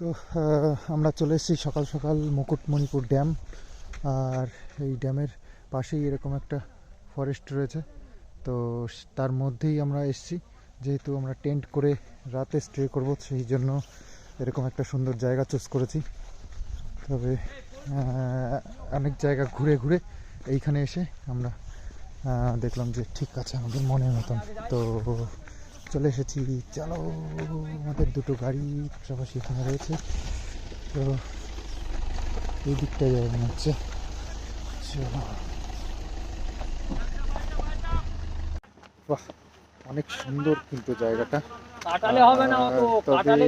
তো আমরা চলে এসেছি সকাল সকাল মুকুটমণিপুর ড্যাম। আর এই ড্যামের পাশেই এরকম একটা ফরেস্ট রয়েছে। তো, তার মধ্যেই আমরা এসেছি। যেহেতু আমরা টেন্ট করে রাতে স্টে করব, সেই জন্য এরকম একটা সুন্দর জায়গা চুজ করেছি। তবে অনেক জায়গা ঘুরে ঘুরে এইখানে এসে আমরা দেখলাম যে ঠিক আছে আমাদের মনের মতন। তো চলে এসেছি। চলো আমাদের দুটো গাড়ি পাশাপাশি এখানে রয়েছে। তো এই দিকটাই যাবে মনে হচ্ছে। চলো। বাহ অনেক সুন্দর কিন্তু জায়গাটা। কাটালে হবে না তবে- কাটালে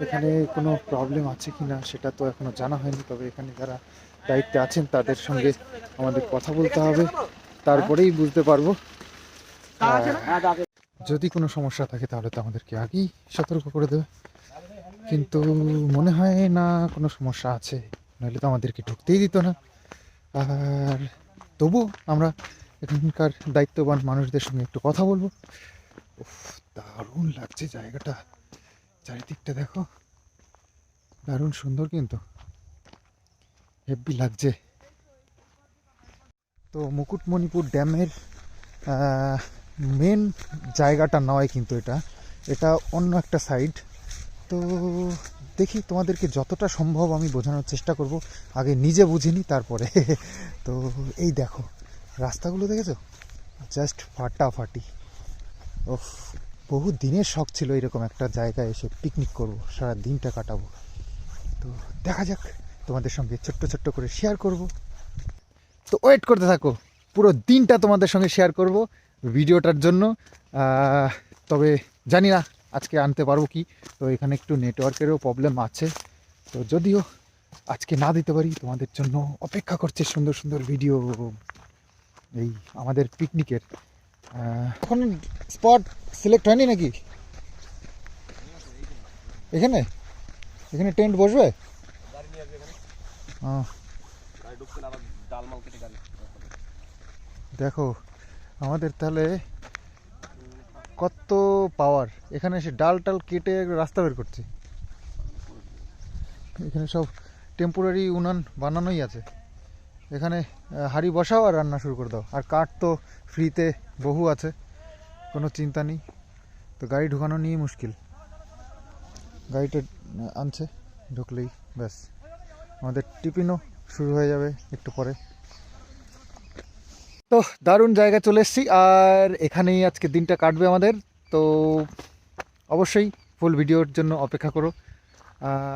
এখানে কোনো প্রবলেম আছে কি না সেটা তো এখনও জানা হয়নি তবে এখানে যারা দায়িত্বে আছেন তাদের সঙ্গে আমাদের কথা বলতে হবে। তারপরেই বুঝতে পারব। যদি কোনো সমস্যা থাকে তাহলে তো আমাদেরকে আগেই সতর্ক করে দেবে। কিন্তু মনে হয় না কোনো সমস্যা আছে নাহলে তো আমাদেরকে ঢুকতেই দিত না। আর তবু আমরা এখানকার দায়িত্ববান মানুষদের সঙ্গে একটু কথা বলব। উফ দারুণ লাগছে জায়গাটা। চারিদিকটা দেখো। দারুণ সুন্দর কিন্তু। হেব্বি লাগছে। তো মুকুটমণিপুর ড্যামের মেন জায়গাটা নয় কিন্তু এটা। এটা অন্য একটা সাইড তো দেখি তোমাদেরকে যতটা সম্ভব আমি বোঝানোর চেষ্টা করব। আগে নিজে বুঝিনি, তারপরে। তো এই দেখো, রাস্তাগুলো দেখেছ? জাস্ট ফাটাফাটি। ও বহু দিনের শখ ছিল এরকম একটা জায়গায় এসে পিকনিক করব, সারা দিনটা কাটাবো। তো দেখা যাক, তোমাদের সঙ্গে ছোট্ট ছোট্ট করে শেয়ার করব। তো ওয়েট করতে থাকো, পুরো দিনটা তোমাদের সঙ্গে শেয়ার করব। ভিডিওটার জন্য তবে জানি না আজকে আনতে পারব কি। তো এখানে একটু নেটওয়ার্কেরও প্রবলেম আছে। তো যদিও আজকে না দিতে পারি তোমাদের জন্য অপেক্ষা করছে সুন্দর সুন্দর ভিডিও এই আমাদের পিকনিকের। এখন স্পট সিলেক্ট হয়নি নাকি? এখানে? এখানে টেন্ট বসবে? দেখো আমাদের তাহলে কত পাওয়ার এখানে এসে ডাল টাল কেটে রাস্তা বের করছে। এখানে সব টেম্পোরারি উনান বানানোই আছে। এখানে হাঁড়ি বসাও আর রান্না শুরু করে দাও। আর কাঠ তো ফ্রিতে বহু আছে, কোনো চিন্তা নেই। তো গাড়ি ঢুকানো নিয়ে মুশকিল। গাড়িটা আনছে, ঢুকলেই ব্যাস। আমাদের টিফিনও শুরু হয়ে যাবে একটু পরে। তো দারুণ জায়গা চলে এসেছি আর এখানেই আজকে দিনটা কাটবে আমাদের। তো অবশ্যই ফুল ভিডিওর জন্য অপেক্ষা করো।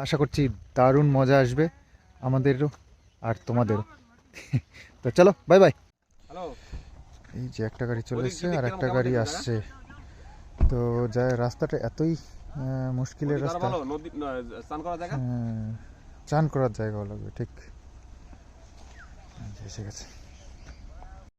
আশা করছি দারুণ মজা আসবে আমাদেরও আর তোমাদেরও। তো চলো বাই বাই এই যে একটা গাড়ি চলে এসছে আর একটা গাড়ি আসছে। তো যা রাস্তাটা এতই মুশকিলের রাস্তা। জায়গা? হ্যাঁ, চান করার জায়গাও লাগবে ঠিক। এসে গেছে।